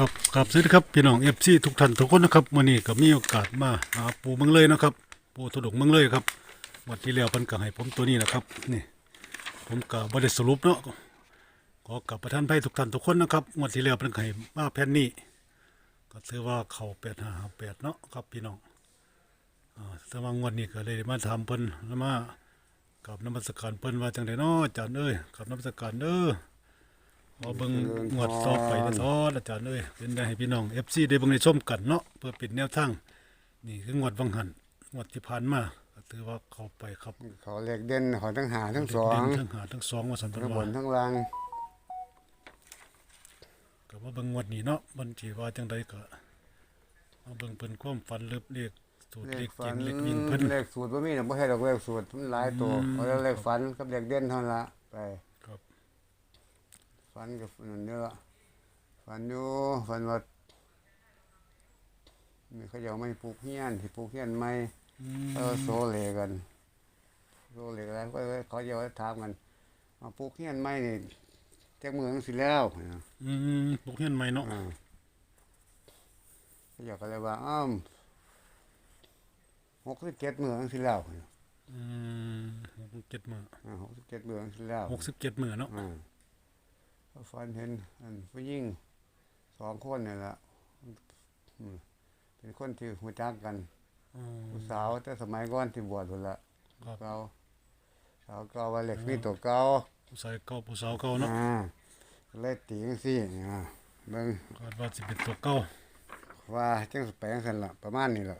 ครับครับสวัสดีครับพี่น้องเอฟซีทุกท่านทุกคนนะครับวันนี้ก็มีโอกาสมาหาปูเมืองเลยนะครับ ปูถดกเมืองเลยครับวันที่แล้วเพิ่นก็ให้ผมตัวนี้นะครับนี่ผมก็บ่ได้สรุปเนาะขอกลับประทานไพ่ทุกท่านทุกคนนะครับวันที่แล้วเพิ่นก็ให้มาแผ่นนี้ก็ถือว่าเข้า8558เนาะครับพี่น้องอ่าแต่ว่างวดนี้ก็เลยมาถามเพิ่นแล้วมากับนมัสการเพิ่นว่าจังไดเนาะอาจารย์เอ้ยกับนมัสการเด้อ ขอเบิ่งงวดต่อไปนะทอดอาจารย์เอ้ยเป็นได้ให้พี่น้อง FC ได้เบิ่งได้ชมกันเนาะเพื่อเป็นแนวทางนี่คืองวดวังหันงวดที่ผ่านมาก็ถือว่าเข้าไปครับเขาเรียกเด่นเขาทั้งหาทั้งสองเด่นทั้งหาทั้งสองว่าสันตทั้งบวานทั้งล่างก็ว่าเบิ่งงวดนี้เนาะมันสิว่าจังไดก็มาเบิ่งเพิ่นความฝันเลิบเลขสูตรเลเลขขฝัเก่นงเลขวิ่งเพิ่นเลขสูตรบ่มีน่ะบ่ให้ดอกเลขสูตรมันหลายตัวเอาแต่เลขฝันกับเลขเด่นเท่านั้นละไปครับ ฝันกับนั่นเด้อฝันอยู่ฝันว่ามีเขาจะเอาไม่ปลูกเฮียนที่ปลูกเฮียนใหม่อืเออมโซเลกันโซเลกันก็เขาจะเอาถามกันมาปลูกเฮียนใหม่นี่จักมือจังสิแล้วนะอืมปลูกเฮียนใหม่เนาะอ่าเขาอยากอะไรว่าอ้าวหกสิบเจ็ดเมืองสิแล้วอืม67มื้ออ่าหกสิบเจ็ดเมืองสิแล้ว67มื้อเนาะ อ่าก็ฟันเห็นอันผู้หญิงสองคนนี่แหละอืมเป็นคนที่หัวจักกันอืมผู้สาวแต่สมัยก่อนที่บวชพุ่นละครับเก่าสาวเก่าว่าเหล็กมีตัวเก่าผู้ชายเก่าผู้สาวเก่าเนาะอ่าก็เลยตีจังซี่อ่าเบิ่งคาดว่าสิเป็นตัวเก่าว่าจังสแปลงสันละประมาณนี้แหละ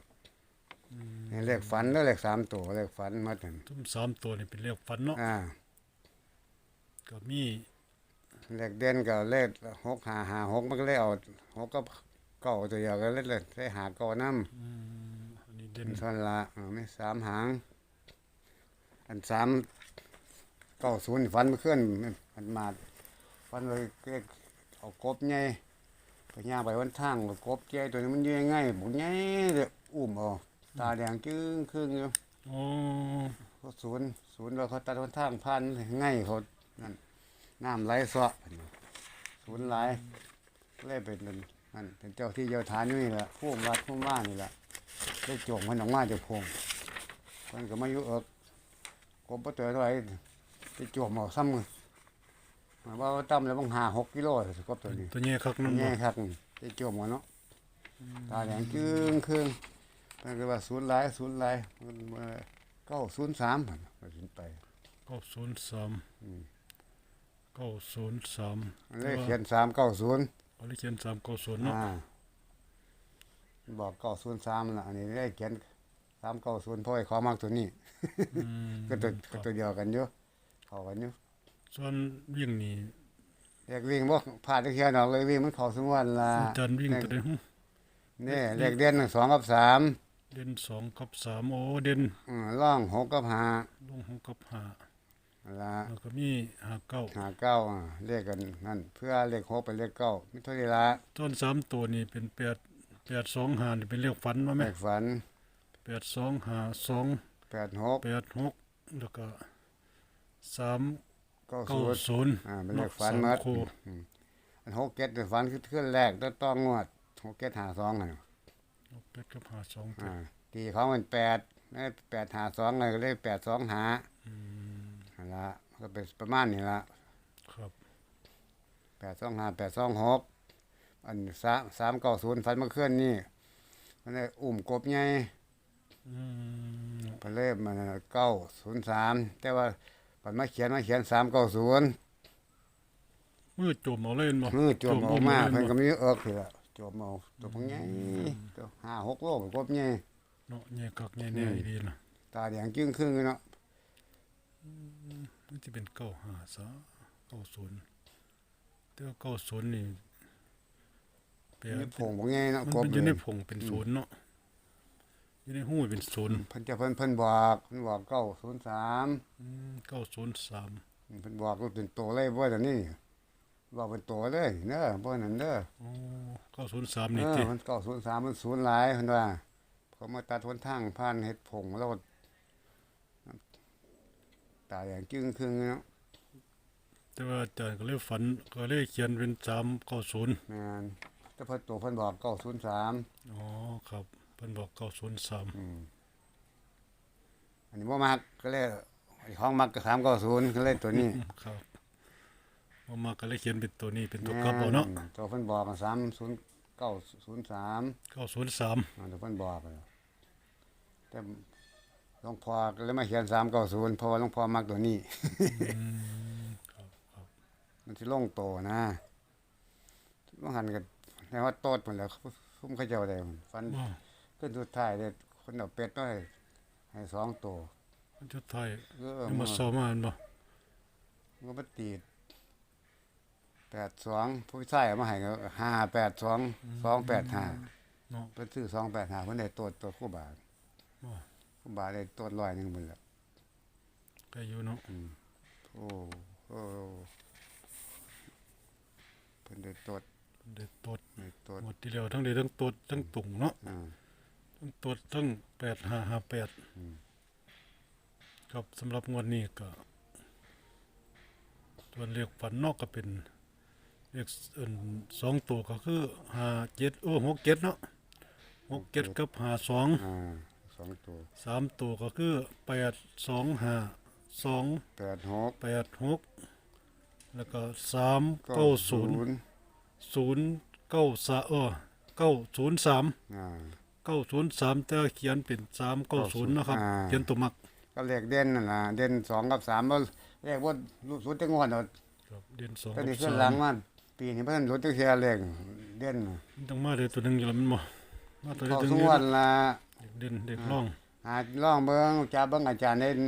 นี่เลขฝันแล้วเลขสามตัวเลขฝันมาถึงทุ่มสามตัวนี่เป็นเลขฝันเนาะอ่าก็มี เลขเด่นก็เลขหกหาหาหกมันก็เลยเอาหกก็เก้าตัวเดียวก็เลยเลยได้หาเก้าน้อืมอันนี้ำเด่เป็นนท่อนละอ่าไม่สามหาง อันสามเก้าศูนย์ฟันเมื่อคืนอันมาดฟันเลยเลขเอากบใหญ่ไปย่างไปวันทางกบใหญ่ตัวนี้มันใหญ่ง่ายบุญใหญ่เลยอุ้มเอาตาแดงจึ้งครึ่งอยู่ โอ้เขาศูนย์ศูนย์เราเขาตัดวันทางพันง่ายเขานั่น น้ำไหลเสาะศูนย์ไหลเลยเป็นนั่นนั่นเป็นเจ้าที่เจ้าฐานอยู่นี่แหละผู้วัดผู้ว่านี่แหละได้โจงมันออกมาจากพงมันก็มาอยู่เอิกกบปะเตออะไรไปโจมเอาซ้ำมือมาว่าตั้มแล้วบางหาหกกิโลสิกบตัวนี้ตัวนี้คักนั่นบ่แง่ครับไปโจมกันเนาะตาแดงจึ้งครึ่งมันก็ว่าศูนย์ไหลศูนย์ไหลมันเก้าศูนย์สามมันไปถึงไปเก้าศูนย์สาม เก้าศูนย์สามมันเลยเขียนสามเก้าศูนย์เขาเลยเขียนสามเก้าศูนย์เนาะอ่าบอกเก้าศูนย์สามละอันนี้ได้เขียนสามเก้าศูนย์เพราะไอ้ขอมากตัวนี้อืมก็ตัวก็ตัวเดียวกันอยู่เข้ากันอยู่ส่วนวิ่งนี่เรียกวิ่งบ่พลาดที่เขียนออกเลยวิ่งมันเข้าสมวันละอาจารย์วิ่งตัวเดียวนี่เลขเด่นสองกับสามเด่นสองกับสามโอ้เด่นอืมล่องหกกับห้าลงหกกับห้า ละแล้วก็มีห้าเก้าหาเก้าอะเลขกันนั่นเพื่อเลขหกเป็นเลขเก้าไม่เท่าไหรละต้นสามตัวนี่เป็นแปดแปดสองห้านี่เป็นเลขฝันว่าไหเลมขฝันแปดสองห้าสองแปดหกแปดหกแล้วก็สามเก้าเก้าศูนย์ศูนย์อ่าเป็นเลขฝันสามหมัดคู่อันหกเก็ดเป็นฝันคือขึ้นแรกต้องต้องงวดหกเก็ดหาสองอะแปดกับห้าสองอ่าตีเขามันแปดได้แปดหาสองเลยก็เลยแปดสองหาอืมอัน ละก็เป็นประมาณนี้ละครับแปดสองหาแปดสองหกอันสามสามเก้าศูนย์ฝันเมื่อคืนนี่มันได้อุ้มกบใหญ่อืมไปเล่มันเก้าศูนย์สามแต่ว่าปันมาเขียนมาเขียนสามเก้าศูนย์มือจมเอาเล่นบ่มือจมออกมาจเพิ่นเล่ก็บ่มีเอิกคือละจมเอาตัวพงใหญ่ตัวห้าหกโลกกบใหญ่เนาะแย่กักแย่แน่ดีนะตาแดงจึ้งครึ่งเลยเนาะ มันจะเป็นเก้าห้าสามเก้าศูนย์แต่ว่าเก้าศูนย์นี่แปลมีผงพงใหญ่เนาะมันกบเป็นออยู่ยู่ในผงเป็นศูนย์เนาะอยู่ในหูเป็นศูนย์เพิ่นจะเพิ่นเพิ่นบอกเพิ่นบอกเก้าศูนย์สามเก้าศูนย์สามเพิ่นบอกว่าเป็นโตเลยบ่แต่นี่บอกเป็นโตเลยเด้อบ่นั่นเด้อโอ้เก้าศูนย์สามเอนี่อติมันเก้าศูนย์สามมันศูนย์หลายเพิ่นว่าเขามาตัดหนทางผ่านเฮ็ดผงแล้ว ตาแดงจึ้งครึ่งเนาะแต่ว่าอาจารย์ก็เลยฝันก็เลยเขียนเป็นสามเก้าศูนย์แม่นแต่พอตัวเพิ่นบอกเก้าศูนย์สามอ๋อครับเพิ่นบอกเก้าศูนย์สามอันนี้บ่มักก็เลยของมักก็สามเก้าศูนย์ก็เลยตัวนี้ครับเอามาก็เลยเขียนเป็นตัวนี้เป็นตัวกลับเอาเนาะอืมตัวเพิ่นบอกสามศูนย์เก้าศูนย์สามเก้าศูนย์สามตัวเพิ่นบอกอะแต่ หลวงพ่อก็เลยมาเขียนสามเก้าศูนย์เพราะว่าหลวงพ่อมักตัวนี้ครับครับมันสิลงโตนะต้องหันกันแล้ว่าโตดหมดแล้วคุ้มเขาเจ้าได้ฟันว่าขึ้นสุดท้ายเด้คนเอาเป็ดน้อยให้สองตัวมันจะไทยเออนี่มัมานซ้อมมาอันบ่ก็มาตีดแปดสองผู้ชายเอามาให้ก็ห้าแปดสองสองแปดห้าเนาะเพิ่นซื้อสองแปดห้าเพิ่นได้ตัวตัวคู่บาท ว่า คู่บาทได้ตัวร้อยหนึ่งหมดแล้วก็อยู่เนาะโอ้โอ้เพิ่นได้ตัวเด็ดตดได้ตัวหมดที่แล้วทั้งเด็ดทั้งตดทั้งตุ่งเนาะอ่าทั้งตดทั้งแปดห้าห้าแปดครับสำหรับงวดนี้ก็ส่วนเลขฝันนอกก็เป็นเลขเอิ่นสองตัวก็คือห้าเจ็ดโอ้หกเจ็ดเนาะหกเจ็ดกับห้าสองอ่า สองตัวสามตัวก็คือแปดสองห้าสองแปดหกแปดหกแล้วก็สามเก้าศูนย์ศูนย์เก้าสาเออเก้าศูนย์สามอ่า เก้าศูนย์สามแต่เขียนเป็นสามเก้าศูนย์นะครับ อ่า เขียนตัวมักก็เลขเด่นนั่นล่ะเด่นสองกับสามบ่เลขว่ารู้สุดจังหวัดเอาครับเด่นสองตอนกับนี้ขึ้สานหลังมมันปีนี้เพิ่นรู้จักเสียเลขเด่นน่ะ มันต้องมาเด็ตัวหนึ่งอยู่แล้วมันบ่มาตัวเดียวเข้าตัวสหงนึงวนละ เด็กเด่นเด็กร่องหาลองเบิ่งจับเบิ่งอาจารย์เด่น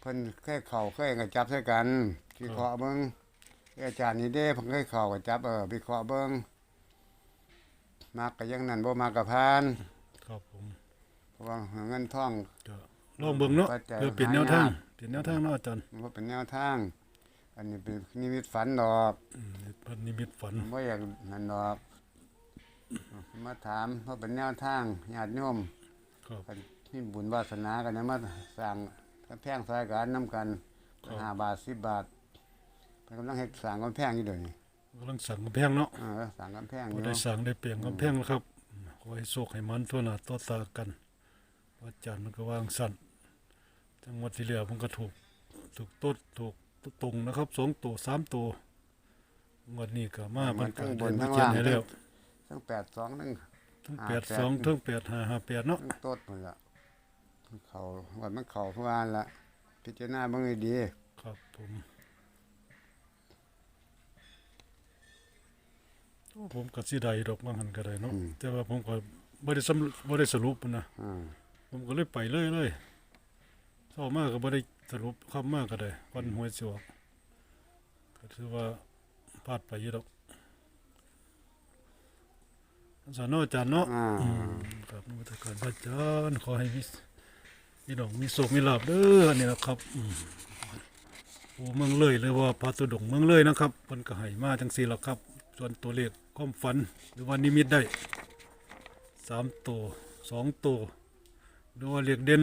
เพิ่นเคยเข้าเคยก็จับใส่กันวิเคราะห์เบิ่งอาจารย์นี่เด้เพิ่นเคยเข้าก็จับเออวิเคราะห์เบิ่งมักก็อยังนั้นบ่มักก็ผ่านครับผมเพราะว่าเงินทองก็ลองเบิ่งเนาะปัจจัยเพื่อเป็นแนวทางหายากเป็นแนวทางเนาะอาจารย์มันบ่เป็นแนวทาง อันนี้เป็นนิมิตฝันดอกอืมเพิ่นนิมิตฝันผมว่าอยากนั่นดอกมาถามเพราะเป็นแนวทางญาติโยมครับ กันที่บุญวาสนากันนะมาสร้างกำแพงสายกันน้ำกันห้าบาทสิบบาทเพิ่นกำลังเฮ็ดสร้างกำแพงอยู่เดี๋ยวนี้กำลังสั่งกำแพงเนาะเออสร้างกำแพงอบ่ยู่ได้สั่งได้เปลี่ยนกำแพงแล้วครับขอให้โชคให้มันทั่วหน้าต่อตากันอาจารย์มันก็วางสั่นจังหวัดที่เหลือมันก็ถูกถูกต้นถูกตรงนะครับสองตัวสามตัวงวดนี้ก็มามันก็ได้มาเขียนให้แล้วทั้งแปดสองทั้ง ทั้งห้าแปดแปดสองทั้งแปดห้าห้าแปดเนาะทั้งโต๊ดหมดละมันเขาวันมันเขาทุกวันละพิจารณาเบิ่งให้ดีครับผมโอ้ผมก็สิได้ดอกบางหันก็ได้เนาะแต่ว่าผมก็บ่ได้สรุปบ่ได้สรุปนะอ่าผมก็เลยไปเลยเลยเช้ามากก็บ่ได้สรุปคำมากก็ได้วันหวยสิออกก็ถือว่าพลาดไปอยู่ดอก อาจารย์เนาะอาจารย์เนาะอ่า อืมครับนมัสการพระอาจารย์ขอให้มีพี่น้องมีโชคมีลาภเด้อนี่นะครับอืมโอ้เมืองเลยหรือว่าพระตุดงค์เมืองเลยนะครับเพิ่นก็ให้มาจังซี่ล่ะครับ ส่วนตัวเลขความฝันหรือว่านิมิตได้สามตัวสองตัวหรือว่าเลขเด่น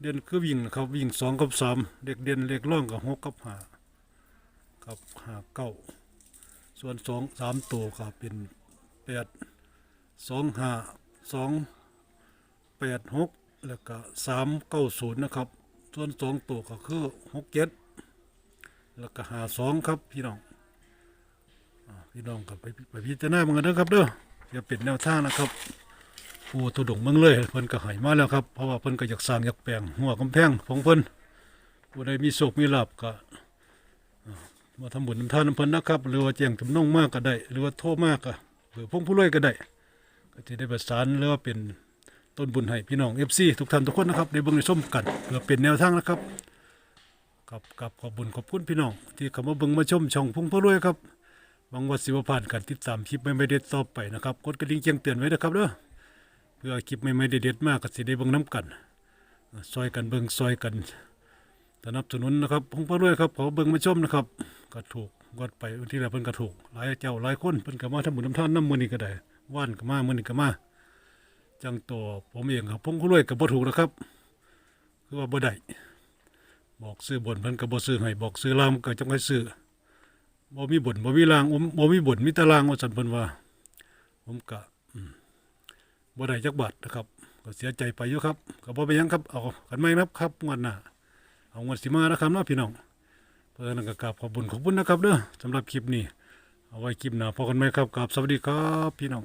เด่นคือวิ่งนะครับวิ่งสองกับสามเลขเด่นเลขร่องกับหกกับห้ากับห้าเก้าส่วนสองสามตัวก็เป็นแปด สองห้าสองแปดหกแล้วก็สามเก้าศูนย์นะครับ ส่วนสองตัวก็คือหกเจ็ดแล้วก็หาสองครับพี่น้องอพี่น้องกับไปไปพิจารณาเหมือนกันนะครับเด้ออย่าเป็นแนวทางนะครับผู้ตุดงเมืองเลยเพิ่นก็หายมาแล้วครับเพราะว่าเพิ่นก็อยากสร้างอยากแปลงหัวกำแพงของเพิ่นผู้ใดมีโศกมีลาบก็มาทำบุญทำทานน้ำเพิ่นนะครับ หรือว่าแจ้งจำนงมากก็ได้ หรือว่าโทรมากก็หรือพงผู้รวยก็ได้ ก็จะได้ประสานหรือว่าเป็นต้นบุญให้พี่น้อง FC ทุกท่านทุกคนนะครับได้เบิ่งได้ชมกันเพื่อเป็นแนวทางนะครับกับกับขอบบุญขอบคุณพี่น้อง ที่เข้ามาเบิ่งมาชมช่องพุ่งพ่อรวยครับหวังว่าสิบผ่านการติดตามคลิปใหม่ๆเด็ดต่อไปนะครับกดกระดิ่งแจ้งเตือนไว้นะครับเด้อเพื่อคลิปใหม่ๆเด็ดๆมากก็สิได้เบิ่งนํกันซอยกันเบิ่งซอยกันสนับสนุนนะครับพุ่งพ่อรวยครับขอเบิ่งมาชมนะครับก็ถูกกดไปวันที่แล้วเพิ่นก็ถูกหลายเจ้าหลายคนเพิ่นก็มาทำบุญทำทานน้ำมือนี้ก็ได้ ว่านก็มามื่อนี้ก็มาจังตัวผมเองครับผมก็รวยกับบ่ถูกนะครับคือว่าบ่ได้บอกซื้อบนเพิ่นก็บ่ซื้อให้บอกซื้อลางก็จังให้ซื้อบ่มีบนบ่มีลางบ่มีบนมีตารางว่าซั่นเพิ่นว่า ผมก็บ่ได้จักบาทนะครับ ก็เสียใจไปอยู่ครับก็บ่ไปยังครับเอากันใหม่นะครับครับงวดหน้าเอางวดสิมานะครับเนาะพี่น้องเพิ่นก็กราบขอบคุณขอบคุณนะครับเด้อสำหรับคลิปนี้ เอาไว้คลิปหน้าพบกันไหมครับกับสวัสดีครับพี่น้อง